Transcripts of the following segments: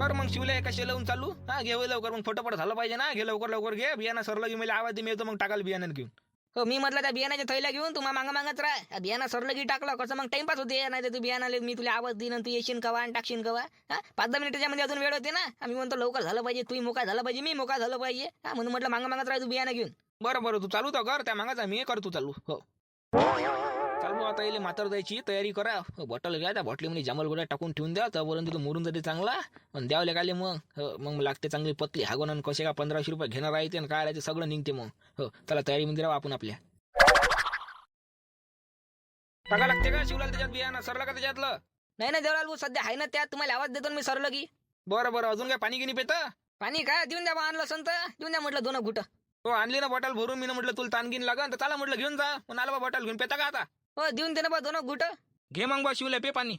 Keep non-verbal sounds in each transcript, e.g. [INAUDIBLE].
कर मग शिवले कशी लावून चालू? हा घे होय लवकर मग फटोफट झालं पाहिजे ना. घे लवकर लवकर घे. बियाणं सरलं की मला आवाज दे मी येतो मग टाकाल बियाणं घेऊन. हो मी म्हटलं त्या बियाण्याच्या थैल्या घेऊन तुम्हाला मागं मागत राह. बियाणं सरलं की टाकलं कसं मग टाइमपास होते. नाही तर तू बियाणाले मी तुला आवाज देईन तू येशील कवा आणि टाकशील कवा. हा पाच दहा मिनिटाच्या मध्ये अजून वेळ होते ना. आम्ही म्हणतो लवकर झालं पाहिजे तू मोका झालं पाहिजे मी मोका झालं पाहिजे. हा म्हणून म्हटलं मागं मागत राह तू बियाणं घेऊन. बरं बरं तू चालू तर कर. त्या मागाचा मी करतो चालू. हो. चालू आता येईल मातर द्यायची तयारी करा. हो, बॉटल घ्या त्या बॉटलीमध्ये जांभळ गोळ्या टाकून ठेवून द्या. त्यापर्यंत तो मोडून जाते चांगला. आणि द्यावले काले मग. हो, मग लागते चांगली पतली हागवण कसे का पंधराशे रुपये घेणार राहते आणि काय राहते सगळं निघते मग. हो त्याला तयारीमध्ये राहा आपण आपल्या. टाका लागते का शिवलाल त्याच्यात बियाणं? सरला का त्याच्यातलं? नाही ना देवलाल भाऊ सध्या आहे ना त्यात. तुम्हाला आवाज देतो ना मी सरलं की. बरं बरं. अजून काय पाणी गिनी पेत? पाणी काय? देऊन द्या बा आणलं संत. देऊन द्या म्हटलं दोन घुट. हो आणली ना बॉटल भरून. मी म्हटलं तुला तानगिन लागन. तर चला म्हटलं घेऊन जा. पण आला बा बॉटल घेऊन. पेता का आता? हो देऊन दे ना बा दोन घुट. घे मग बा शिवले पे पाणी.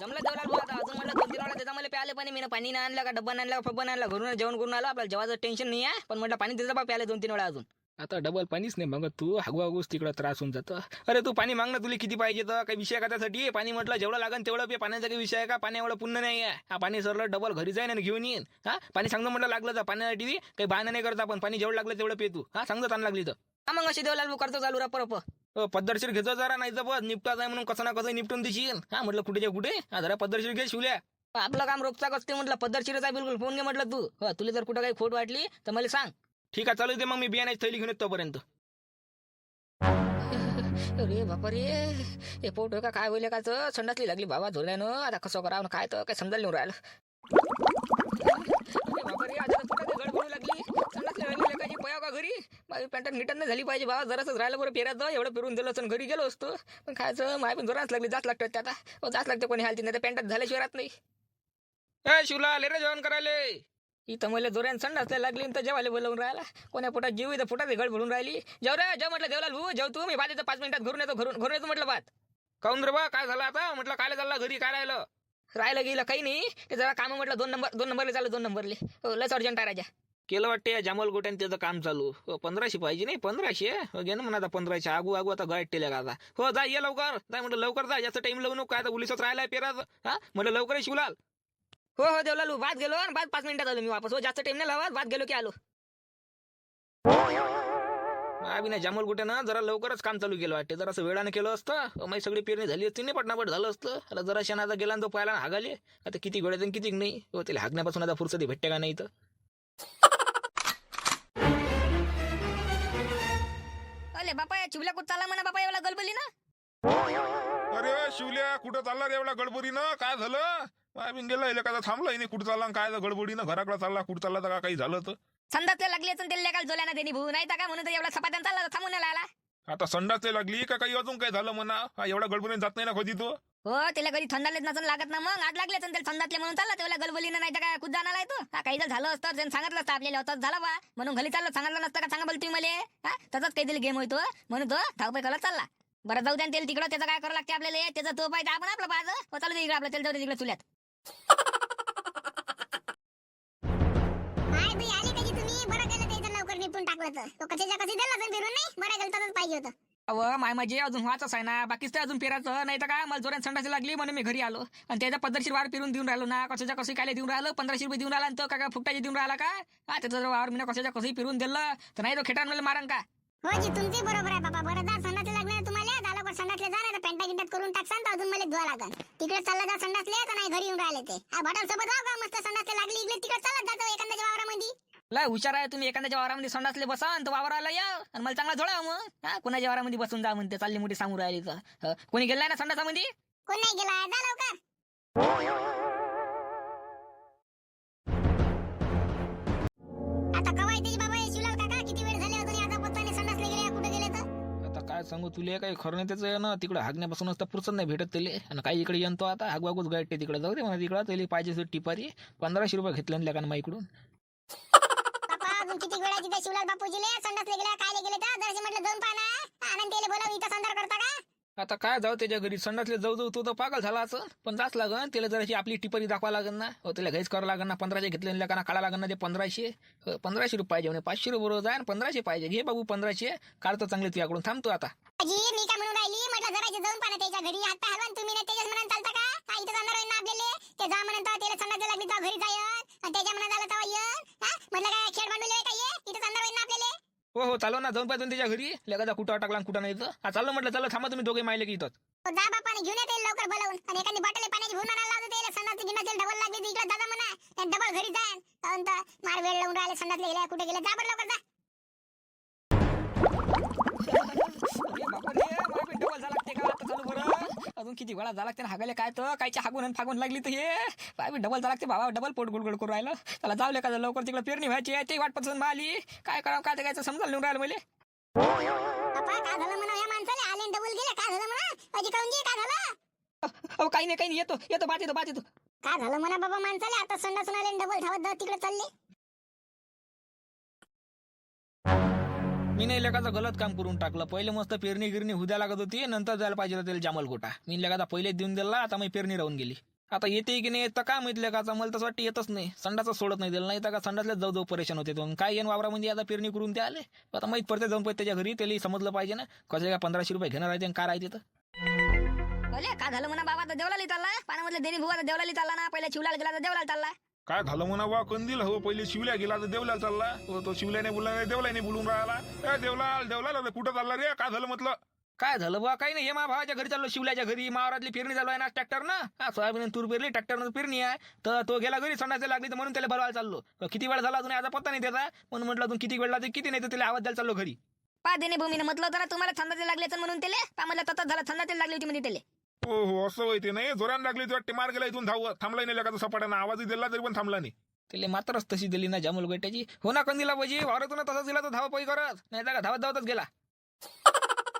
जमलं भाऊ आता अजून म्हटलं दोन तीन त्याचा मला प्याले पाणी मी पाणी नाही आणलं का डब्बा नाही आणला का फब्बा आणला घरून जेवण करून आलो आपल्याला जेवायचं टेन्शन नाही आहे पण म्हटलं पाणी देता बा प्याले दोन तीन वेळा अजून. आता डबल पाणीच नाही मग तू हागू हागूच तिकडं त्रास होऊन जातं. अरे तू पाणी मागणं तुला किती पाहिजे तर काही विषय का त्यासाठी? पाणी म्हटलं जेवढं लागन तेवढं पे पाण्याचा काही विषय आहे का? पाणी एवढं पुण्य नाही आहे. हा पाणी सरलं डबल घरी जाईन आणि घेऊन येईन हा पाणी सांगतो म्हटलं लागलं तर पाण्यासाठी काही बहाणं नाही करता पण पाणी जेवढं लागलं तेवढं पे तू. हा सांगतो ताण लागली तर. मग अशी देवलाल भाऊ करतो चालू रप रप हो, पद्धतशीर घेतो जरा नाही बस निपटाच आहे म्हणून कसं ना कसं निपटून देशील. हा म्हटलं कुठेच्या कुठे? हा जरा पद्धतशीर घे शिवल्या. आपलं काम रोजचा असते म्हटलं पद्धतशीरच आहे बिलकुल. फोन घे म्हटलं तू. हो तुला जर कुठं काही खोट वाटली तर मला सांग. ठीक आहे चालू दे मग मी बियाण्याची थैली घेऊन येतो तोपर्यंत. अरे बापा रे हे पोट का काय होईल का संडासली लागली बाबा धुल्यानं आता कसं करावं काय तर काय समजायला नाही राहिलं. अरे बापा रे आता तर पोटात गडबड लागली? संडासली लागली लेकाची माझी पॅन्ट निटन नाही झाली पाहिजे बाबा. जरासच राहिलं बरं पेरात एवढं फिरून दिलं असं घरी गेलो असतो. पण खायचं माय पण जोराच लागली जास्त लागतं आता. हो जास्त लागतं कोणी हालती नाही तर पॅन्टात झाल्याशिवाय राहत नाही. ए शिवला ले रे जेवण करायले. इथं मला जोऱ्यान संडासला लागली तर जेवायला बोलवून राहिला कोण्या पोटात जेव इथं पोटात गड भरून राहिली. जेव रे जेव म्हटलं देवलाल भाऊ जेव तू. मी येतो पाच मिनिटात घरून येतो घरून घरून येतो म्हटलं भात. काऊन रे बा काय झालं आता? म्हटलं काय झालं घरी काय राहिलं? राहिलं गेलं काही नाही. ते जरा काम म्हटलं दोन नंबर दोन नंबरला चालू दोन नंबरले. हो लस अर्जंट आहे राजा. केलं वाटते या जांभल गोट्याने त्याचं काम चालू. हो पंधराशे पाहिजे नाही पंधराशे? हो घे ना म्हणा आता पंधराशे. आगू आगू आता गाठ टेल्या का आता. हो जा ये लवकर. जाय म्हटलं लवकर जा जास्त टाइम लागू नको. काय आता उलिसच राहिलाय पेरात हा म्हटलं लवकर शिवलाल. हो हो देवलालू भात गेलो आणि भात पाच मिनिटात आलो मी वापस. हो जास्त टाइम नाही लावा भात गेलो की आलो. आम्ही ना जांभल गोट्यानं जरा लवकरच काम चालू केलं वाटते. जरा असं वेळानं केलं असतं. माझी सगळी पेरणी झाली असती नाही पटनापट झालं असतं. आता जरा शेणाचा गेला तो पाहायला हागाले. आता किती आणि किती नाही. हो त्याला हागण्यापासून आता फुरसती भेटते का नाही तर अले बापा चिवल्या कुठ चालला म्हणा बापा एवढा गलबली ना अरे शिवल्या कुठं चालला रे एवढा गडबडीनं? काय झालं? मी गेला एखादा थांबला नाही कुठं चालला काय झालं? गडबडीनं घराकडे चालला कुठं चालला तर का काही झालं तर? संडासला लागली असून त्याला काल जोल्या ना त्यांनी भू. नाही तर काय म्हणून तर एवढा सपाट्यान चालला थांबून नाही आला आता संडासला लागली का काही? अजून काय झालं म्हणा? हा, एवढा गडबडीने जात नाही ना कधी तो? हो त्याला कधी थंडालेच नसून लागत ना मग. आग लागले त्याला थंडातले म्हणून चालला. त्याला गलबलीनं नाही तर काय खुद जाणार आहे तो हा, काही जर झालं असतं त्यानं सांगितलं असतं आपल्याला होतं झालं बा. म्हणून घरी चाललं सांगितलं नसतं का? सांगा बोल तुम्ही मला. हा तसंच काही दिली गेम होतो. म्हणून तो धावपाय करत चालला. बरं जाऊ द्या त्याला तिकडं त्याचं काय करावं लागते आपल्याला? त्याचा तो पाहिजे आपण आपलं पाहिजे हो चालू दे इकडे आपलं त्याला जाऊ दे तिकडे चुल्यात. काय बाई आले तुम्ही? बरं केलं त्याचं लवकर निपटून टाकलं तर. तो कशाच्या कशी दिलं असेल फिरून नाही? बरं केलं तसंच पाहिजे होतं. अव माय म्हणजे अजून व्हायचंच आहे ना बाकीच ते अजून फिरायचं नाही तर काय मला जोरात संडासी लागली म्हणून मी घरी आलो. आणि त्याचा पद्धतशीर वाढ फिरून देऊन राहिलो ना. कशाच्या कसं काय देऊन राहिलो? पंधराशे रुपये देऊन राहिला आणि तो काय फुकटाचे देऊन राहिला का? हा त्याचा जर वावर मी कशाच्या कसंही फिरून दिलं तर नाही तो खेटान मला मारन का? हो जी तुमची बरोबर आहे बाबा. बरं जा संडासला लागणार तुम्हाला. जा लवकर संडासला जा नाही पॅन्टा गिंटात करून टाकसान तर अजून मला धुवा लागन. तिकडे चालला जा संडासले तर नाही घरी येऊन राहिले ते. हा सोबत जाऊ का? मस्त संडासले लागली इकडे तिकडे चालत जातो एखादा लय हुशार आहे तुम्ही एखाद्याच्या वावरामध्ये संडासले बसा आणि तो वावराला या. आणि मला चांगला झोडा मग. हा कुणाच्या वावरामध्ये बसून जा म्हणते चालली मोठी सांगू राहिली तर. कोणी गेलाय ना संडासामध्ये? कोण नाही गेला? जा लवकर. आता कवाय त्याची बाबा? हे शिवलाल काका किती वेळ झाले अजून? आता पत्ता नाही संडासला गेले कुठे गेले तर? आता काय सांगू तुला? काही खरं नाही त्याचं आहे ना तिकडे हागण्यापासून असता फुरसत नाही भेटत त्याले. आणि काही इकडे येतो आता. हागवागूच गाठते तिकडे. जाऊ दे म्हणा तिकडं. त्याला पाहिजे टिपारी. पंधराशे रुपये घेतले ना बापा अजून तिथे शिवलाल बापूजीले संडासला गेले काय गेले तर जराशी म्हटलं दोन पाना आनंद त्याला बोलाव इथं संदर करता का? आता काय जाऊ त्याच्या घरी संडासले जाऊ जाऊ तो तर पागल झाला असं. पण जाच लागन त्याला जराशी आपली टिपरी दाखवा लागन ना. हो त्याला घाईच करावं लागन ना पंधराशे घेतले का काढा लागन ना ते पंधराशे. हो, पंधराशे रुपये पाहिजे म्हणे पाचशे रुपये बरोबर जाय पंधराशे पाहिजे. घे बाबू पंधराशे काढतो चांगले तुझ्याकडून थांबतो आता. मी काय म्हणून राहिली? म्हटलं जराशी जाऊन त्याच्या घरी हलवा आणि तुम्ही त्याच्याच म्हणून चालता का? इथं जाणार ते जा म्हणून त्याला संडासला लागली घरी आणि त्याच्या मनात आलं हो हो चालव ना जाऊन पाहिजे त्याच्या घरी. लगादा कुठं टाकला आणि कुठं नाही तर. हा चाललो म्हटलं चला थांबा तुम्ही दोघे मायले की इथं. तो जा बापाने घेऊन येते लवकर बोलावून. आणि एखादी बॉटल पाण्याची भरून आणायला लावतो त्याला संडास गिन्नाचे डबल लागली तर इकडे दादा म्हणा. डबल घरी तर मार वेळ लावून राहिले संडासला कुठे जा बरं लवकर जा. डबल झाला लागते का आता चालू बरं अजून किती वेळा झाला लागते हागायला काय तर? कायच्या हागून आणि फागून लागली तर हे? काय बी डबल झाला लागते बाबा डबल पोट गुडगुड करून राहिलं. त्याला जावले का लवकर तिकडे पेरणी व्हायची आहे ते वाट पसंत आली काय करावं काय काय समजायला नेऊन राहिलं मला. जी काही नाही काही नाही. येतो येतो बात येतो बात येतो. काय झालं म्हणा बाबा माणसाला? आता संडासून आले डबल धावत धावत तिकडे चालले. मी नाही लेखाचं गलत काम करून टाकलं. पहिले मस्त पेरणी गिरणी हुद्या लागत होती नंतर जायला पाहिजे त्याला जामल गोटा. मी लेखाचा पहिलेच देऊन दिला आता मी पेरणी राहून गेली. आता येते की नाही येतं का माहीत लेखाचा मला तसं वाटतं येतच नाही. संडाचा सोडत नाही दिला नाही तर का संडासल्याच जाऊ जाऊ परेशान होते दोन. काय येईन वावरामध्ये आता पेरणी करून ते आले? आता माहीत पडते जाऊन पाहिजे त्याच्या घरी त्याला समजलं पाहिजे ना. कसे काय पंधराशे रुपये घेणार आहे काय राहते तर. बोले का झालं म्हणा बाबा तर देवला चालला. पाण्यामधले देणी भुवा तर देवला चालला ना. पहिला शिवलाला गेला तर देवला चालला. काय झालं म्हणा बा कंदील हो पहिले शिवल्या गेला तर देवला चालला. हो, तो शिवल्याने बोलला देवल्याने बोलून राहिला. ए देवलाल देवलाल कुठं चालला रे? काय झालं म्हटलं? काय झालं बा काही नाही हे मा भावाच्या घरी चाललो शिवल्याच्या घरी. मावरातली पेरणी चालू आहे ना ट्रॅक्टर ना हा सोयाबीन तूर पेरली ट्रॅक्टर पेरणी आहे. तर तो गेला घरी संडाचे लागली तर म्हणून त्याला भरवायला चाललो. तर किती वेळ झाला अजून याचा पत्ता नाही त्याचा. म्हणून म्हटलं अजून किती वेळ लागते किती नाही तर त्याला आवाज द्यायला चाललो घरी. पा देणे भूमीने म्हटलं तर तुम्हाला छंदाचे लागले तर म्हणून त्याले? पा म्हटलं तसंच झालं छंदाचे लागली होती म्हणजे त्याले. हो हो असं होते नाही जोरान लागली तर वाटते. मार गेला इथून धावत थांबला नाही का सपाट्यानं आवाज दिला तरी पण थांबला नाही. त्याला मात्रच तशी दिली ना जामुल गट्याची. हो ना कंदीला पाहिजे वावरातून तसंच दिला तर धाव पै करत नाही तर का धावत धावतच गेला.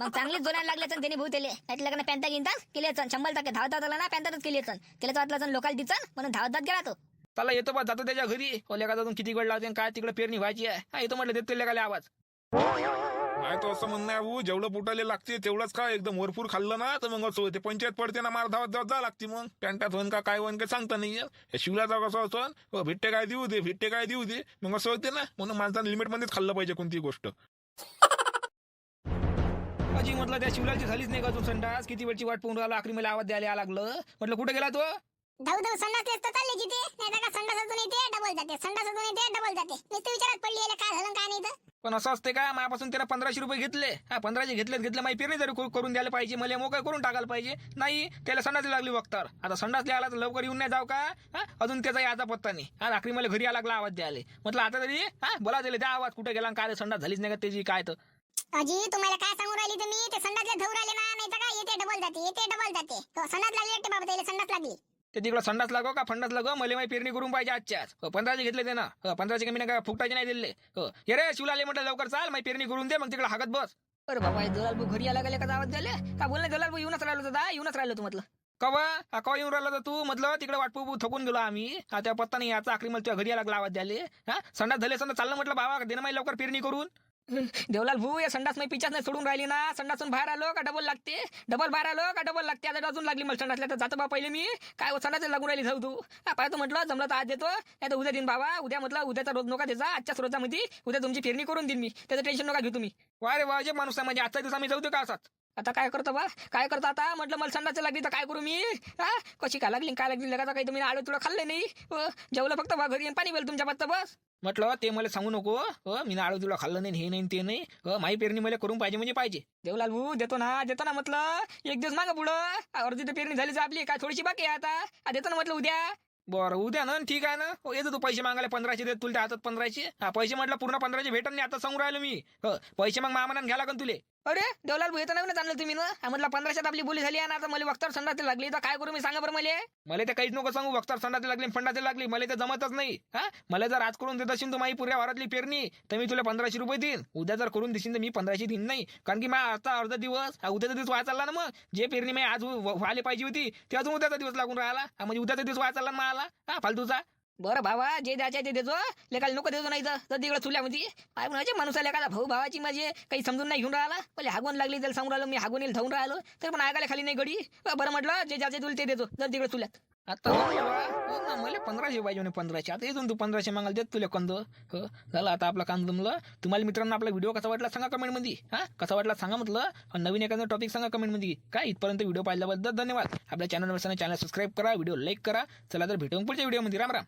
मग चांगलीच जोड्याला लागले तर देणे भाऊ त्याले त्यातल्या का पॅन्टा गिनतात केले सन शंभर टक्के धावत झाला ना पॅन्टातच केली सन त्याला तर वाटलं लोकाल दिसन म्हणून धावत धावत गेला तो. त्याला येतो बा जातो त्याच्या घरी. ओल्या का अजून किती वेळ आणि काय तिकडे पेरणी व्हायची आहे. हा येतो म्हटलं देतो त्याला आवाज. नाही तर असं म्हणणं आहे भाऊ जेवढं पोटाले लागते तेवढंच का एकदम वरपूर खाल्लं ना तर मग असं होते. पंचायत पडते ना मार धावत धावत जा लागते मग. पॅन्टात होईन का काय होईन काय सांगता नाही. हे शिवल्याचा कसं असं हो, भिट्टे काय देऊ दे भिट्टे काय देऊ दे. मग असं होते ना म्हणून माणसानं लिमिट मध्येच खाल्लं पाहिजे कोणती गोष्ट. [LAUGHS] अजी म्हटलं त्या शिवलाची झालीच नाही का अजून संडास? किती वेळची वाट पाहून राहिला? आखरी मला आवाज द्यायला लागलं. म्हटलं कुठे गेला तो? धाव धाव संडास तर चालले जिथे. नाही का संडासातून येते डबल जाते. संडासातून येते डबल जाते. नुसतं विचारात पडली याला काय झालं काय पण असं असते का माझ्यापासून त्याला पंधराशे रुपये घेतले. हा पंधराशे घेतले घेतले माझी पेरणी जरी करून द्यायला पाहिजे मला मोकळ करून टाकायला पाहिजे. नाही त्याला संडास लागली वक्तावर आता संडास आला तर लवकर येऊन नाही जाऊ का? हा अजून त्याचा याचा पत्ता नाही. हा आखरी मला घरी यायला लागला आवाज द्यायला. म्हटलं आता तरी हा बोला दिले द्या आवाज कुठे गेला काय संडास झालीच नाही का त्याची काय तर. अजी तुम्हाला काय सांगू राहिली तुम्ही? ते संडासला धाव राहिले ना नाही तर का येते डबल जाते येते डबल जाते. संडास लागली बाबा त्याला संडास लागली. ते तिकडं संडास लागो का फंडास लागो मला माझी पेरणी करून पाहिजे आजच्याच. हो, पंधराशे घेतले ते ना हो, पंधराशे कमी नाही का फुकटाचे नाही दिले. हो हे रे शिवलाले म्हटलं लवकर चाल माझी पेरणी करून दे मग तिकडे हागत बस. अरे बाबा दलाल भाऊ घरी आला गेले का आवाज द्याले का बोलले दलाल भाऊ येऊनच राहिलो होता येऊनच राहिलो तू म्हटलं. कवा? कवा येऊन राहिला तू? म्हटलं तिकडे वाटपू थकून गेलो आम्ही. त्या पत्ता नाही याचा आखरी मला तुझ्या घरी आला लागला आवाज द्याले हा संडास झाले संडास चाललं म्हटलं बाबा दे ना लवकर पेरणी करून. देवलाल भाऊ या संडास मी पिचाच नाही सोडून राहिली ना. संडासून बाहेर आलो का डबल लागते? डबल बाहेर आलो का डबल लागते? आता अजून लागली मला संडासला. तर जातो बा पहिले मी. काय हो, संडास लागून राहिली जाऊ तू. पाहतो म्हटलं जमलं तर आज देतो. नाही तर उद्या देईन बाबा. उद्या म्हटलं उद्याचा रोज नका त्याचा आजच्या रोजामध्ये उद्या तुमची फिरणी करून देईन मी. त्याचं टेन्शन नका घेऊ तुम्ही. वा रे वा जे माणूस आहे म्हणजे. आजचा दिवस आम्ही जाऊ दे का असाच? आता काय करतो बा काय करतो आता? म्हटलं मला संडास लागली तर काय करू मी? हा? कशी काय लागली काय लागली? लगाचा काही तुम्ही आलो तुला खाल्ले नाही. जेवलं फक्त बा घरी पाणी वेल तुमच्या पत्ता बस. म्हटलं ते मला सांगू नको हो मी आळू तुला खाल्लं नाही हे नाही ते नाही. हो माही पेरणी मला करून पाहिजे म्हणजे पाहिजे. देवलाल भाऊ देतो ना देतो ना म्हटलं. एक दिवस मागं पुढं. अर्धी तर पेरणी झालीच आपली. काय थोडीशी बाकी आहे आता. देतो ना म्हटलं उद्या. बरं उद्या ना ठीक आहे ना. हो, येतो तू पैसे मागायला पंधराशे देत तुला हातात पंधराशे. हा पैसे म्हटलं पूर्ण पंधराशे भेटन नाही आता सांगू राहिलो मी. हो पैसे मग मामानं घ्या लागन तुले. अरे देवलाल भैया येतो ना आणलं तुम्ही ना? म्हटलं पंधराशेत आपली बोली झाली आहे ना आता मला वक्तार संडास लागली. तर काय करू मी? सांगा बरं मला. मला ते काहीच नको सांगू. वक्तार संडास लागली फंडाचे लागली. मला ते जमतच नाही. हा? मला जर आज करून देत असेल तू माझी पुऱ्या वारातली पेरणी तर मी तुला पंधराशे रुपये देईन. उद्या जर करून देशील तर मी पंधराशे देईन नाही. कारण की माझा आता अर्धा दिवस उद्याचा दिवस वाया चालला ना मग. जे पेरणी मी आज व्हायला पाहिजे होती ते अजून उद्याचा दिवस लागून राहिला. म्हणजे उद्याचा दिवस वाया चालला ना मला हा फालतूचा. बरं भावा जे द्यायचे ते देतो लेकाला नको देतो नाही तर. तिकडे चुल्यामध्ये म्हणजे, काय म्हणायचे माणूस लेखाला भाऊ भावाची माझे काही समजून नाही घेऊन राहिला. पहिले हागून लागली त्याला सांगून राहिलो मी हागून येईल धावून राहिलो. तर पण ऐकायला खाली नाही गडी बरं म्हटलं जे ज्याचे तुला ते देतो जर तिकडे चुल्यात. आता हो ना, मला पंधराशे पाहिजे म्हणे पंधराशे. आता येतो तू पंधराशे मागायला देत तुला कंद. हो झालं आता आपला काम जमलं. तुम्हाला मित्रांनो आपला व्हिडिओ कसा वाटला सांगा कमेंटमध्ये हा कसा वाटला सांगा म्हटलं. नवीन एखादा टॉपिक सांगा कमेंटमध्ये काय इथपर्यंत व्हिडिओ पाहिल्याबद्दल धन्यवाद. आपल्या चॅनल चॅनल सबस्क्राईब करा व्हिडिओ लाईक करा. चला तर भेटून पुढच्या व्हिडिओमध्ये राम राम.